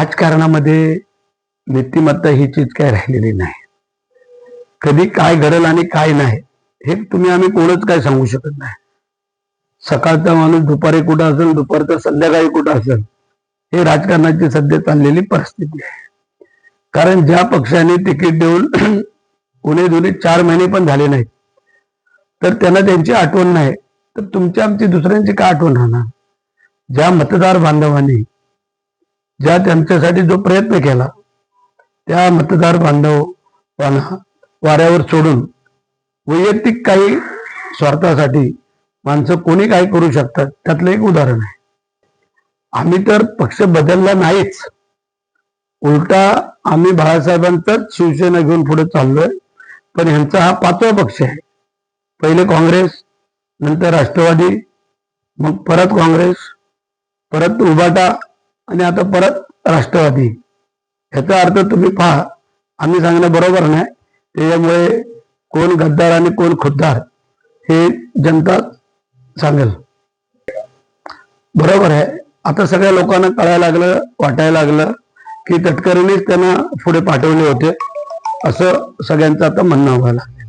राजकारणामध्ये नीतिमत्ता ही चीज काय राहिलेली नाही. कधी काय घडल आणि काय नाही हे तुम्ही आम्ही कोणच काय सांगू शकत नाही. सकाळचा माणूस दुपारी कुठं असेल दुपारचा संध्याकाळी कुठं असेल हे राजकारणाची सध्या चाललेली परिस्थिती आहे. कारण ज्या पक्षाने तिकीट देऊन उणे दुने चार महिने पण झाले नाहीत तर त्यांना त्यांची आठवण नाही तर तुमची आमची दुसऱ्यांची का आठवण राहणार? ज्या मतदार बांधवांनी ज्या त्यांच्यासाठी जो प्रयत्न केला त्या मतदार बांधवांना वाऱ्यावर सोडून वैयक्तिक काही स्वार्थासाठी माणसं कोणी काय करू शकतात त्यातलं एक उदाहरण आहे. आम्ही तर पक्ष बदलला नाहीच. उलटा आम्ही बाळासाहेबांचाच शिवसेना घेऊन पुढे चाललोय पण ह्यांचा हा पाचवा पक्ष आहे. पहिले काँग्रेस नंतर राष्ट्रवादी मग परत काँग्रेस परत उभाटा आणि आता परत राष्ट्रवादी. ह्याचा अर्थ तुम्ही पहा आम्ही सांगणं बरोबर नाही. त्याच्यामुळे कोण गद्दार आणि कोण खुद्दार हे जनता सांगेल. बरोबर आहे. आता सगळ्या लोकांना कळायला लागलं वाटायला लागलं की तटकरीनेच त्यांना पुढे पाठवले होते. असं सगळ्यांचं आता म्हणणं व्हायला लागलं.